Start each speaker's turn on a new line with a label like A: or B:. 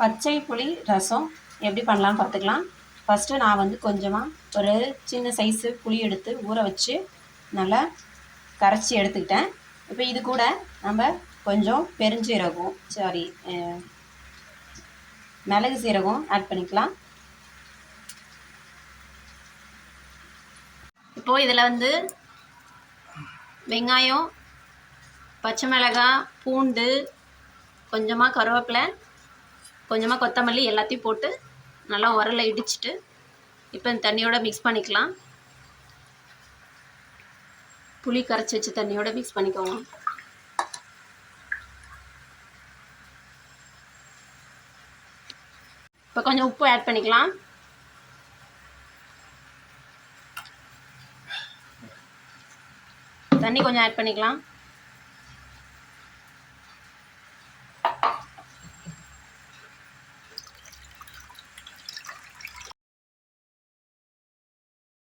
A: பச்சை புளி ரசம் எப்படி பண்ணலாம் பார்த்துக்கலாம். ஃபஸ்ட்டு நான் வந்து கொஞ்சமாக ஒரு சின்ன சைஸு புளி எடுத்து ஊற வச்சு நல்லா கரைச்சி எடுத்துக்கிட்டேன். இப்போ இது கூட நம்ம கொஞ்சம் பெருஞ்சீரகம் சாரி மிளகு சீரகம் ஆட் பண்ணிக்கலாம். இப்போது இதில் வந்து வெங்காயம் பச்சை மிளகாய் பூண்டு கொஞ்சமாக கருவேப்பிலை கொஞ்சமாக கொத்தமல்லி எல்லாத்தையும் போட்டு நல்லா உரலை இடிச்சிட்டு இப்போ இந்த தண்ணியோட மிக்ஸ் பண்ணிக்கலாம். புளி கரைச்சி வச்சு தண்ணியோட மிக்ஸ் பண்ணிக்கோங்க. இப்போ கொஞ்சம் உப்பு ஆட் பண்ணிக்கலாம். தண்ணி கொஞ்சம் ஆட் பண்ணிக்கலாம்.